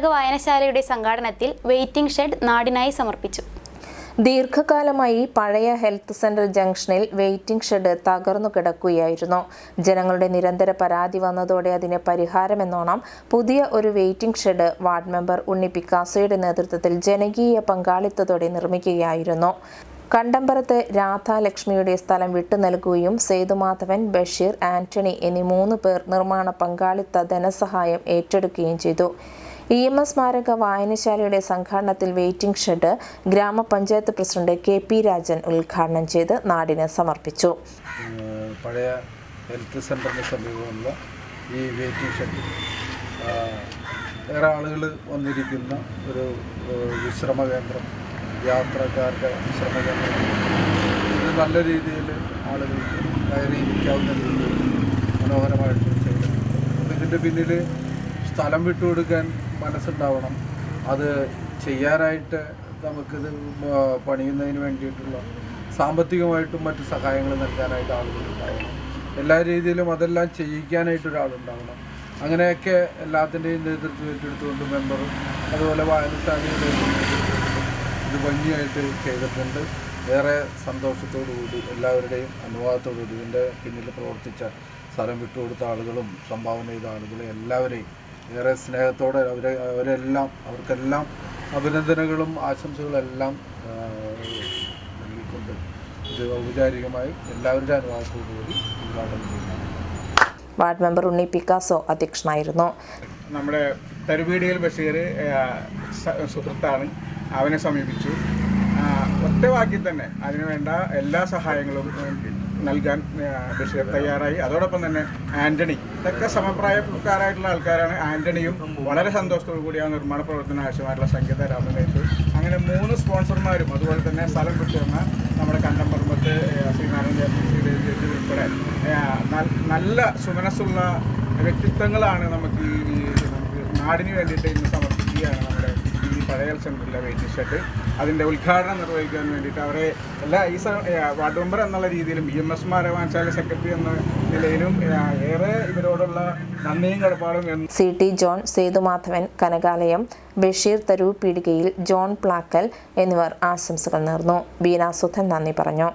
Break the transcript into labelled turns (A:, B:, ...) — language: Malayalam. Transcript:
A: സ്മാരക വായനശാലയുടെ സംഘാടനത്തിൽ വെയിറ്റിംഗ് ഷെഡ് നാടിനായി സമർപ്പിച്ചു.
B: ദീർഘകാലമായി പഴയ ഹെൽത്ത് സെന്റർ ജംഗ്ഷനിൽ വെയിറ്റിംഗ് ഷെഡ് തകർന്നു കിടക്കുകയായിരുന്നു. ജനങ്ങളുടെ നിരന്തര പരാതി വന്നതോടെ അതിന് പരിഹാരമെന്നോണം പുതിയ ഒരു waiting shed ward member Unni പിക്കാസോയുടെ നേതൃത്വത്തിൽ ജനകീയ പങ്കാളിത്തത്തോടെ നിർമ്മിക്കുകയായിരുന്നു. കണ്ടമ്പറത്ത് രാധാലക്ഷ്മിയുടെ സ്ഥലം വിട്ടു നൽകുകയും സേതുമാധവൻ ബഷീർ ആന്റണി എന്നീ മൂന്ന് പേർ നിർമ്മാണ പങ്കാളിത്ത ധനസഹായം ഏറ്റെടുക്കുകയും ചെയ്തു. ഇ എം എസ് സ്മാരക വായനശാലയുടെ സംഘാടനത്തിൽ വെയിറ്റിംഗ് ഷെഡ് ഗ്രാമപഞ്ചായത്ത് പ്രസിഡന്റ് കെ പി രാജൻ ഉദ്ഘാടനം ചെയ്ത് നാടിന് സമർപ്പിച്ചു.
C: പഴയ ഹെൽത്ത് സെന്ററിന് സമീപമുള്ള ഈ വെയിറ്റിംഗ് ഷെഡ് ഏറെ ആളുകൾ വന്നിരിക്കുന്ന ഒരു വിശ്രമ കേന്ദ്രം യാത്രക്കാരുടെ വിശ്രമ കേന്ദ്രം. ഇത് നല്ല രീതിയിൽ ആളുകൾക്ക് കയറി ഇരിക്കാവുന്ന രീതിയിൽ മനോഹരമായിട്ട് ചെയ്തിട്ടുണ്ട്. ഇതിന്റെ പിന്നിൽ സ്ഥലം വിട്ടുകൊടുക്കാൻ മനസ്സുണ്ടാവണം. അത് ചെയ്യാനായിട്ട് നമുക്കിത് പണിയുന്നതിന് വേണ്ടിയിട്ടുള്ള സാമ്പത്തികമായിട്ടും മറ്റു സഹായങ്ങൾ നൽകാനായിട്ട് ആളുകളുണ്ടാവണം. എല്ലാ രീതിയിലും അതെല്ലാം ചെയ്യിക്കാനായിട്ട് ഒരാളുണ്ടാവണം. അങ്ങനെയൊക്കെ എല്ലാത്തിന്റെയും നേതൃത്വം ഏറ്റെടുത്തുകൊണ്ട് മെമ്പറും അതുപോലെ വായനശാലയുടെ ഇത് ഭംഗിയായിട്ട് ചെയ്തിട്ടുണ്ട്. ഏറെ സന്തോഷത്തോടുകൂടി എല്ലാവരുടെയും അനുവാദത്തോടുകൂടി ഇതിന്റെ പിന്നിൽ പ്രവർത്തിച്ച സ്ഥലം വിട്ടുകൊടുത്ത ആളുകളും സംഭാവന ചെയ്ത ആളുകളെ എല്ലാവരെയും ഏറെ സ്നേഹത്തോടെ അവരെ അവരെല്ലാം അവർക്കെല്ലാം അഭിനന്ദനങ്ങളും ആശംസകളും എല്ലാം നൽകിക്കൊണ്ട് ഇത് ഔപചാരികമായി എല്ലാവരുടെ അനുവാദത്തോടു കൂടി ഉദ്ഘാടനം ചെയ്യുന്നു.
B: വാർഡ് മെമ്പർ ഉണ്ണി പിക്കാസോ അധ്യക്ഷനായിരുന്നു.
D: നമ്മുടെ തരുവീടിയൽ ബഷീർ സുഹൃത്താണ്. അവനെ സമീപിച്ചു. ഒറ്റവാക്കി ഒറ്റ വാക്കിൽ തന്നെ അതിനുവേണ്ട എല്ലാ സഹായങ്ങളും നൽകാൻ ബഷീർ തയ്യാറായി. അതോടൊപ്പം തന്നെ ആന്റണി. ഇതൊക്കെ സമപ്രായക്കാരായിട്ടുള്ള ആൾക്കാരാണ്. ആന്റണിയും വളരെ സന്തോഷത്തോടു കൂടി ആ നിർമ്മാണ പ്രവർത്തനം ആവശ്യമായിട്ടുള്ള സംഗീത രാമനേഷ് അങ്ങനെ മൂന്ന് സ്പോൺസർമാരും അതുപോലെ തന്നെ സ്ഥലം വിട്ടുവന്ന നമ്മുടെ കണ്ടംപറമ്പത്ത് ശ്രീനാരായണ ജഡ്ജി ഉൾപ്പെടെ നല്ല സുമനസ്സുള്ള വ്യക്തിത്വങ്ങളാണ് നമുക്ക് ഈ നാടിന് വേണ്ടിയിട്ട് ഇന്ന് സമർപ്പിക്കുകയാണ്. ഈ സെന്ററിലെ വെയിറ്റിംഗ് ഷെഡ് അതിന്റെ ഉദ്ഘാടനം നിർവഹിക്കാൻ വേണ്ടിയിട്ട് അവരെ എല്ലാ ഈ വാർഡ് മെമ്പർ എന്നുള്ള രീതിയിലും ബി എം എസ് മാരവാൻശാല സെക്രട്ടറി എന്ന നിലയിലും ഏറെ ഇവരോടുള്ള നന്ദിയും കടപ്പാടും
B: C T John Sethumadhavan Kanakalayam Basheer Tharoor Peedikayil John Plackal എന്നിവർ ആശംസകൾ നേർന്നു. ബീനാസുധൻ നന്ദി പറഞ്ഞു.